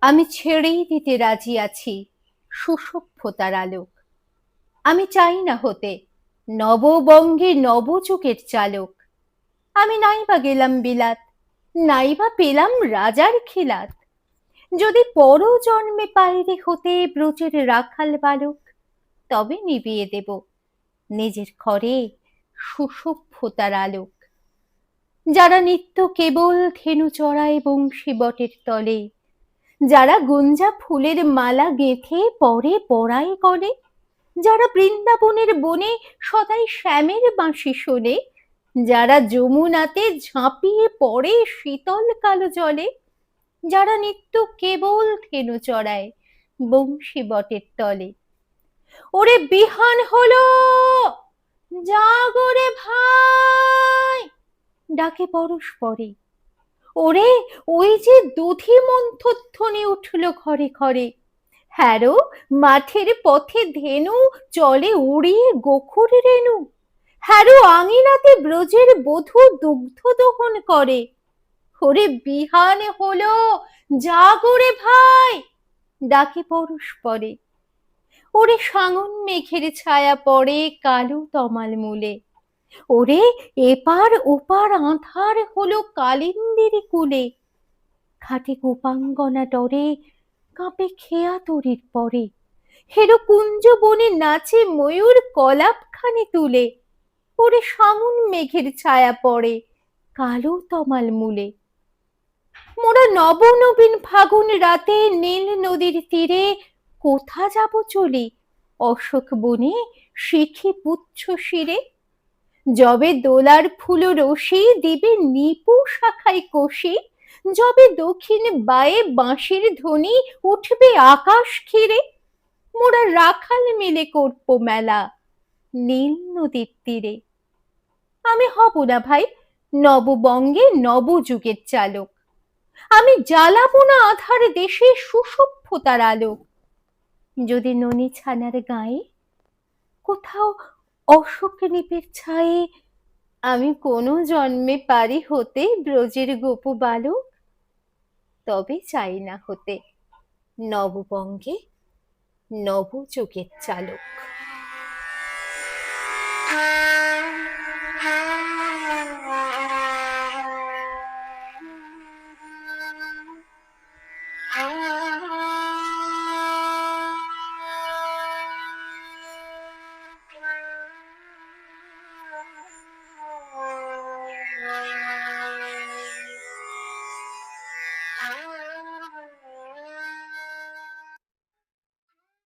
আমি ছেড়েই দিতে রাজি আছি সুসভ্যতার আলোক। আমি চাই না হতে, নববঙ্গে নবযুগের চালক। আমি নাইবা গেলাম বিলাত, নাইবা পেলাম রাজার খিলাত। যদি পর জন্মে বাইরে হতে ব্রজের রাখাল বালক, তবে নিবিয়ে দেব নিজের ঘরে সুসভ্যতার আলোক। যারা নিত্য কেবল ধেনু চড়ায় বংশী বটের তলে যারা গুঞ্জা ফুলের মালা গেঁথে পরে পড়ায় করে, যারা বৃন্দাবনের বনে সদাই শ্যামের বাঁশি শোনে, যারা যমুনাতে ঝাঁপিয়ে পড়ে শীতল কালো জলে, যারা নিত্য কেবল ধেনু চড়ায় বংশী বটের তলে। ওরে বিহান হলো জাগরে ভাই, ডাকে পরস্পরে ওরে, ওই যে দুধি মন্থধ্বনি উঠল ঘরে ঘরে। হ্যারো মাঠের পথে ধেনু চলে উড়িয়ে গোখুর রেণু। হ্যারো আঙিনাতে ব্রজের বধূ দুগ্ধ দহন করে। ওরে, বিহান হলো জাগরে ভাই! ডাকে পরস্পরে ওরে, সাঙন মেঘের ছায়া পড়ে কালো তমাল মূলে। ওরে, এপার ওপার আঁধার হলো কালিন্দির কুলে। খাটে কোপাঙ্গনা ডরে, কাঁপে খেয়া তরির পরে। হেরো কুঞ্জ বনে নাচে ময়ূর কলাপখানি তুলে। ওরে সামুন মেঘের ছায়া পড়ে কালো তমাল মূলে। মোরা নবনবীন ফাগুন রাতে নীল নদীর তীরে কোথা যাব চলি? অশোক বনে শিখি পুচ্ছ শিরে যবে দোলার ফুল রশি দিবে নিপু শাখায় কষি, যবে দক্ষিণ বায়ে বাঁশির ধ্বনি উঠবে আকাশ ঘিরে, মোরা রাখাল মেলে করব মেলা নীল নদীর তীরে। আমি হব না ভাই নববঙ্গে নবযুগের চালক, আমি জ্বালাবো না আধার দেশে সুসভ্যতার আলোক। যদি ননি ছানার গায়ে কোথাও অশোক নিপের ছায়ে আমি কোনো জন্মে পারি হতে ব্রজের গোপু বালক? তবে চাই না হতে নববঙ্গে নবযুগের চালক। Wow.